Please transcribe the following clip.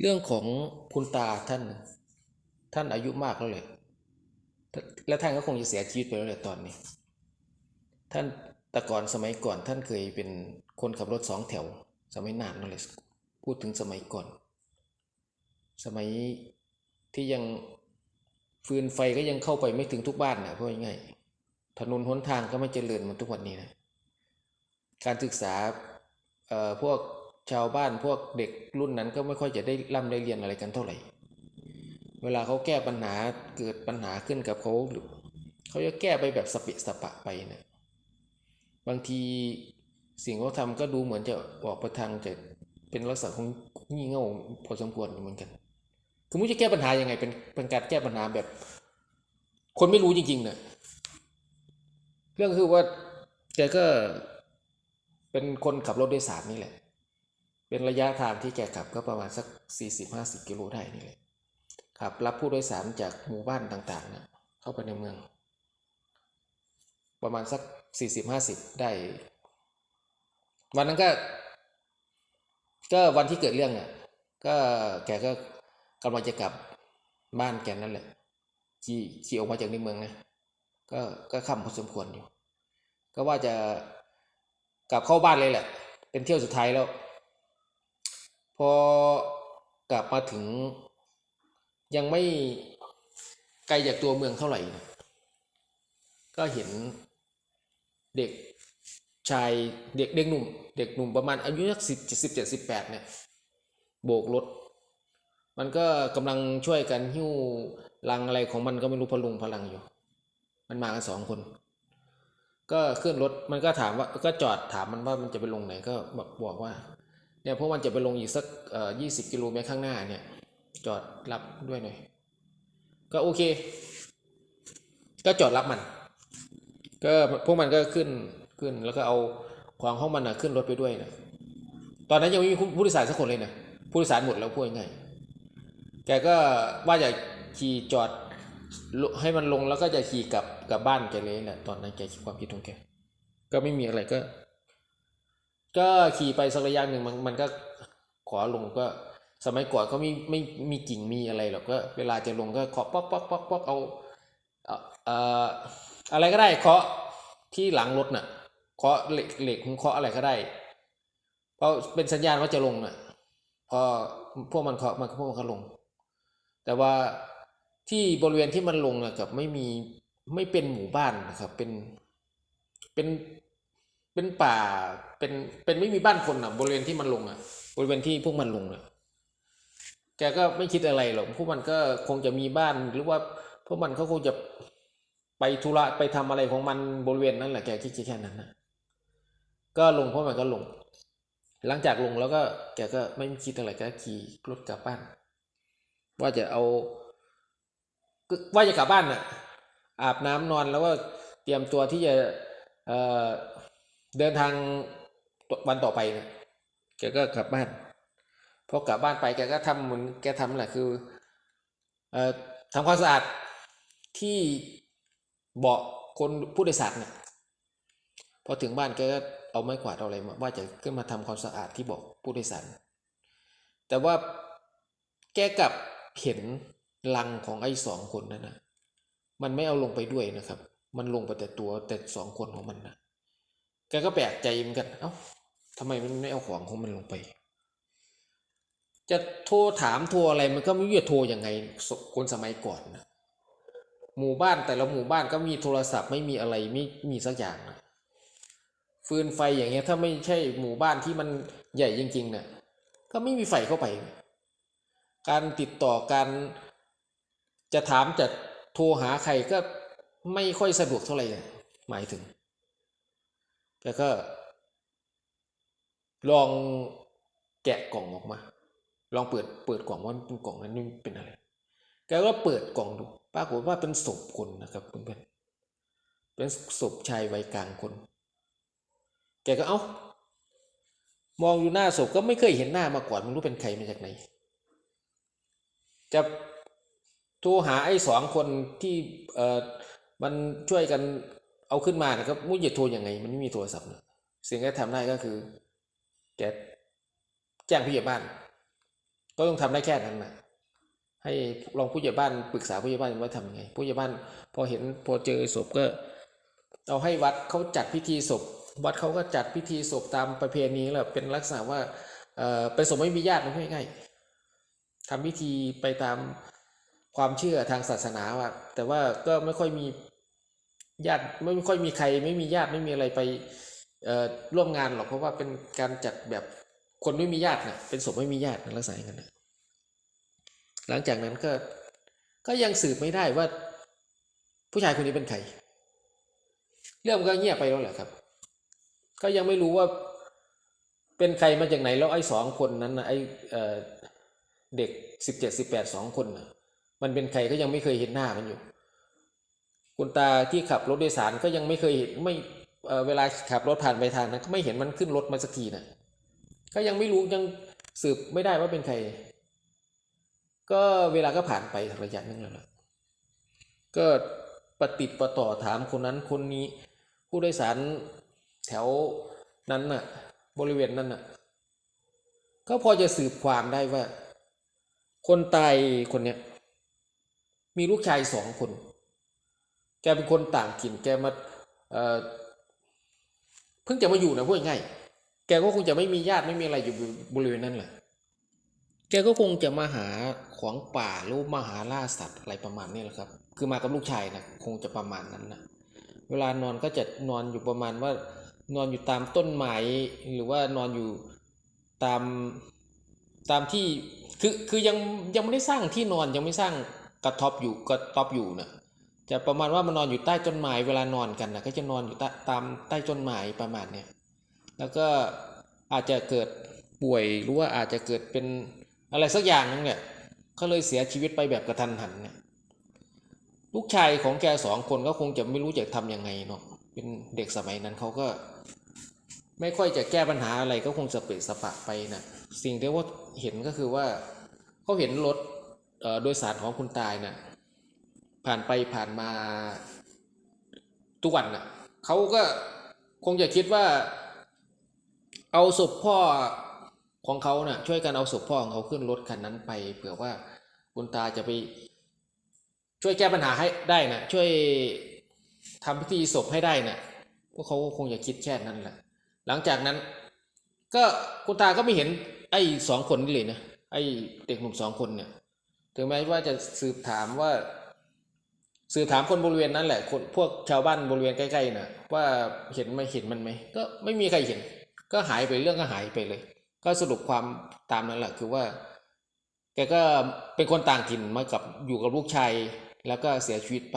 เรื่องของคุณตาท่าน ท่านอายุมากแล้วเลยและท่านก็คงจะเสียชีวิตไปแล้วแหละตอนนี้ ท่านแต่ก่อนสมัยก่อนท่านเคยเป็นคนขับรถสองแถว สมัยนานนั่นเลยพูดถึงสมัยก่อน สมัยที่ยังฟืนไฟก็ยังเข้าไปไม่ถึงทุกบ้านนะเพราะง่ายถนนหนทางก็ไม่เจริญเหมือนทุกวันนี้นะ การศึกษาเอ่อพวก ชาวบ้านพวกเด็กรุ่นนั้นก็ไม่ค่อยจะได้ร่ำได้เรียนอะไรกันเท่าไหร่ เวลาเขาแก้ปัญหาเกิดปัญหาขึ้นกับเขาหรือเขาจะแก้ไปแบบสเปิสปะไปนะบางทีสิ่งเขาทำก็ดูเหมือนจะออกไปทางจะเป็นลักษณะของงี่เง่าพอสมควรเหมือนกัน คือมุจะแก้ปัญหายังไงเป็นเป็นการแก้ปัญหาแบบ คนไม่รู้จริงๆเนะเรื่องคือว่าแกก็เป็นคนขับรถโดยสารนี่แหละ เป็นระยะทางที่แกขับก็ประมาณสักสี่สิบห้าสิบกิโลได้นี่แหละขับรับผู้โดยสารจากหมู่บ้านต่างๆนะเข้าไปในเมือง ประมาณสักสี่สิบห้าสิบได้ วันนั้นก็ ก็วันที่เกิดเรื่องอะก็แกก็กำลังจะกลับบ้านแกนั่นแหละขี่ขี่ออกมาจากในเมืองนะก็ก็ค่ำพอสมควรอยู่ ก็ว่าจะกลับเข้าบ้านเลยแหละ เป็นเที่ยวสุดท้ายแล้ว อกลับมาถึง ยังไม่ไกลจากตัวเมืองเท่าไหร่นะก็เห็นเด็กชายเด็กเด็กหนุ่ม เด็กหนุ่มประมาณอายุสักสิบสิบเจ็ดสิบแปดเนี่ย โบกรถ มันก็กำลังช่วยกันหิ้วลังอะไรของมันก็ไม่รู้พลุงพลังอยู่ มันมากันสองคน ก็ขึ้นรถมันก็ถามว่าก็จอดถามมันว่ามันจะไปลงไหนก็บอกบอกว่า เนี่ยพวกมันจะไปลงอีกสักยี่สิบกิโลเมตรข้างหน้าเนี่ย จอดรับด้วยหน่อย ก็โอเค ก็จอดรับมัน ก็พวกมันก็ขึ้นขึ้นแล้วก็เอาของห้องมันนะขึ้นรถไปด้วยนะตอนนั้นยังไม่มีผู้โดยสารสักคนเลยนะผู้โดยสารหมดแล้วพูดง่ายแกก็ว่าจะขี่จอดให้มันลงแล้วก็จะขี่กลับกลับบ้านแกเลยแหละตอนนั้นแกคิดความคิดของแกก็ไม่มีอะไรก็ ก็ขี่ไปสักระยะหนึ่งมันมันก็ขอลงก็ สมัยก่อนเขาไม่ไม่มีกิ่งมีอะไรหรอกก็ เวลาจะลงก็เคาะป๊อกป๊อกป๊อกป๊อกเอาเอ่ออะไรก็ได้เคาะที่หลังรถน่ะเคาะเหล็กเหล็กเคาะอะไรก็ได้เพราะเป็นสัญญาณว่าจะลงน่ะพอพวกมันเคาะมันพวกมันก็ลง แต่ว่าที่บริเวณที่มันลงนะกับไม่มีไม่เป็นหมู่บ้านนะครับ เป็นเป็น เป็นป่าเป็นเป็นไม่มีบ้านคนอะ บริเวณที่มันลงอะ บริเวณที่พวกมันลงอะ แกก็ไม่คิดอะไรหรอกพวกมันก็คงจะมีบ้านหรือว่าพวกมันเขาคงจะไปธุระไปทำอะไรของมันบริเวณนั้นแหละแกคิดแค่นั้นนะก็ลงพวกมันก็ลง หลังจากลงแล้วก็แกก็ไม่คิดอะไรก็ขี่รถกลับบ้าน ว่าจะเอาว่าจะกลับบ้านน่ะ อาบน้ำนอนแล้วก็เตรียมตัวที่จะ เดินทางวันต่อไปนะแกก็กลับบ้านพอกลับบ้านไปแกก็ทำเหมือนแกทำแหละคือเอ่อทำความสะอาดที่เบาะคนผู้โดยสารเนี่ยพอถึงบ้านแกก็เอาไม้กวาดเอาอะไรมาว่าจะขึ้นมาทำความสะอาดที่เบาะผู้โดยสารแต่ว่าแกกลับเห็นลังของไอ้สองคนนั่นนะมันไม่เอาลงไปด้วยนะครับ มันลงไปแต่ตัวแต่สองคนของมันนะ แกก็แปลกใจเหมือนกัน เอ้าทำไมมันไม่เอาของของมันลงไป จะโทรถามโทรอะไรมันก็ไม่รู้จะโทรยังไงคนสมัยก่อนนะหมู่บ้านแต่ละหมู่บ้านก็มีโทรศัพท์ไม่มีอะไรไม่มีสักอย่างนะฟืนไฟอย่างเงี้ย ถ้าไม่ใช่หมู่บ้านที่มันใหญ่จริงๆเนี่ยก็ไม่มีไฟเข้าไป การติดต่อการจะถามจะโทรหาใครก็ไม่ค่อยสะดวกเท่าไหร่หมายถึง แกก็ ลองแกะกล่องออกมา ลองเปิดเปิดกล่องว่าเป็นกล่องนั้นนี่เป็นอะไร แกก็เปิดกล่องดู ปรากฏว่าเป็นศพคนนะครับเพื่อนๆเป็นศพชายวัยกลางคน แกก็เอา้ามองอยู่หน้าศพก็ไม่เคยเห็นหน้ามาก่อนไม่รู้เป็นใครมาจากไหน จะโทรหาไอ้สองคนที่เออมันช่วยกัน เอาขึ้นมานะครับมุ้ยจะโทรยังไง มันไม่มีโทรศัพท์นะสิ่งที่ทำได้ก็คือแกแจ้งผู้ใหญ่บ้าน ก็ต้องทำได้แค่นั้นนะให้ลองผู้ใหญ่บ้านปรึกษาผู้ใหญ่บ้านว่าทำยังไง ผู้ใหญ่บ้าน พอเห็นพอเจอศพก็เอาให้วัดเขาจัดพิธีศพ วัดเขาก็จัดพิธีศพตามประเพณีแหละเป็นลักษณะว่าเออเป็นศพไม่มีญาติมันง่ายๆทำพิธีไปตามความเชื่อทางศาสนาว่าแต่ว่าก็ไม่ค่อยมี ญาติไม่ค่อยมีใคร ไม่มีญาติไม่มีอะไรไปเอ่อร่วมงานหรอกเพราะว่าเป็นการจัดแบบคนไม่มีญาตินะเป็นศพไม่มีญาตินะลักษณะอย่างนั้นนะหลังจากนั้นก็ก็ยังสืบไม่ได้ว่า ผู้ชายคนนี้เป็นใคร เรื่องก็เงียบไปแล้วแหละครับ ก็ยังไม่รู้ว่าเป็นใครมาจากไหนแล้วไอ้สองคนนั้นนะไอ้เอ่อเด็กสิบเจ็ดสิบแปดสองคนนะมันเป็นใครก็ยังไม่เคยเห็นหน้ามันอยู่ คุณตาที่ขับรถโดยสารก็ยังไม่เคยเห็นไม่เวลาขับรถผ่านไปทางนั้นก็ไม่เห็นมันขึ้นรถมาสักทีนะก็ยังไม่รู้ยังสืบไม่ได้ว่าเป็นใคร ก็เวลาก็ผ่านไประยะหนึงแล้วล่ะก็ปฏิดประต่อถามคนนั้นคนนี้ ผู้โดยสารแถวนั้นน่ะ บริเวณนั้นน่ะ ก็พอจะสืบความได้ว่า คนตายคนเนี้ยมีลูกชายสองคน แกเป็นคนต่างถิ่นแกมาเอ่อเพิ่งจะมาอยู่นะพูดง่ายๆแกก็คงจะไม่มีญาติไม่มีอะไรอยู่บริเวณนั้นแหละแกก็คงจะมาหาของป่าหรือมาหาล่าสัตว์อะไรประมาณนี้แหละครับ คือมากับลูกชายนะคงจะประมาณนั้นนะเวลานอนก็จะนอนอยู่ประมาณว่านอนอยู่ตามต้นไม้หรือว่านอนอยู่ตามตามที่คือคือยังยังไม่ได้สร้างที่นอนยังไม่สร้างกระท็อปอยู่กระท็อปอยู่นะ จะประมาณว่ามันนอนอยู่ใต้ต้นไม้เวลานอนกันนะก็จะนอนอยู่ใต้ตามใต้ต้นไม้ประมาณเนี้ยแล้วก็อาจจะเกิดป่วยหรือว่าอาจจะเกิดเป็นอะไรสักอย่างนึงเนี่ยเขาเลยเสียชีวิตไปแบบกระทันหันเนี่ยลูกชายของแกสองคนก็คงจะไม่รู้จะทำยังไงเนาะเป็นเด็กสมัยนั้นเขาก็ ไม่ค่อยจะแก้ปัญหาอะไรก็คงสเปะสปะไปนะสิ่งที่ว่าเห็นก็คือว่าเขาเห็นรถเอ่อโดยสารของคุณตายนะ่ะ ผ่านไปผ่านมาทุกวันน่ะเขาก็คงจะคิดว่า เอาศพพ่อของเขาน่ะ ช่วยกันเอาศพพ่อของเขาขึ้นรถคันนั้นไป เผื่อว่าคุณตาจะไป ช่วยแก้ปัญหาให้ได้นะช่วยทำพิธีศพให้ได้นะพวกเขาก็คงจะคิดแค่นั้นแหละหลังจากนั้น ก็คุณตาก็ไม่เห็น ไอ้สองคนนี่เลยนะไอ้เด็กหนุ่มสองคนเนี่ย ถึงแม้ว่าจะสืบถามว่า สื่อถามคนบริเวณนั้นแหละคนพวกชาวบ้านบริเวณใกล้ๆนะว่าเห็นไหมเห็นมันไหมก็ไม่มีใครเห็น ก็หายไปเรื่องก็หายไปเลย ก็สรุปความตามนั้นแหละคือว่า แกก็เป็นคนต่างถิ่นมากับอยู่กับลูกชายแล้วก็เสียชีวิตไป